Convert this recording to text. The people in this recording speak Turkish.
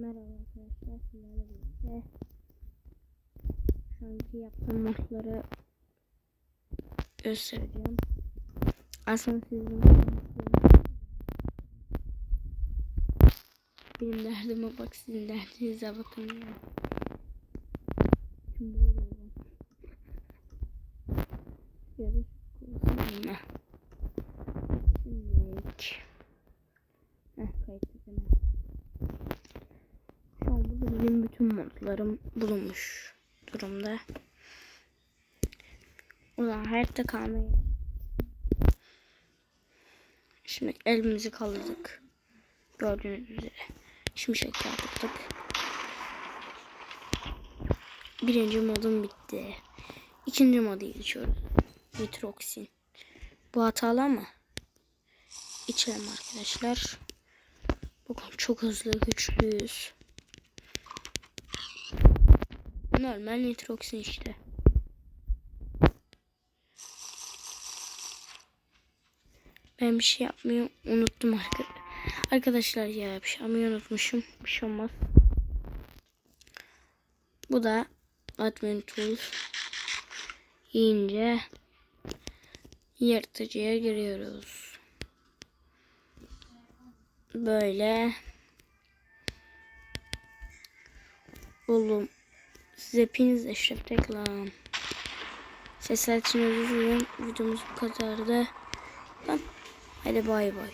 Merhaba arkadaşlar sizlerle birlikte şu anki yaptığım modları göstereceğim. Aslında sizin benim derdime bak sizin derdinize bakın ya. Şimdi. Yarış konusunda. Şimdi Heh. Bütün modlarım bulunmuş durumda. O zaman hayatta kalmayı. Şimdi elimizi kaldırdık. Gördüğünüz üzere. Şimşek kaldırdık. Birinci modum bitti. İkinci modu geçiyoruz. Nitroksin. Bu hatalı ama içelim arkadaşlar. Bakın çok hızlı güçlüyüz. Normal nitroksin işte. Ben bir şey yapmayı unuttum arka- arkadaşlar ya bir şey yapmayı unutmuşum. Bir şey olmaz. Bu da Admin Tools. Yiyince yırtıcıya giriyoruz. Böyle Oğlum siz hepiniz eşref teklam. Sesler için özür dilerim. Videomuz bu kadardı. Tamam. Hadi bay bay.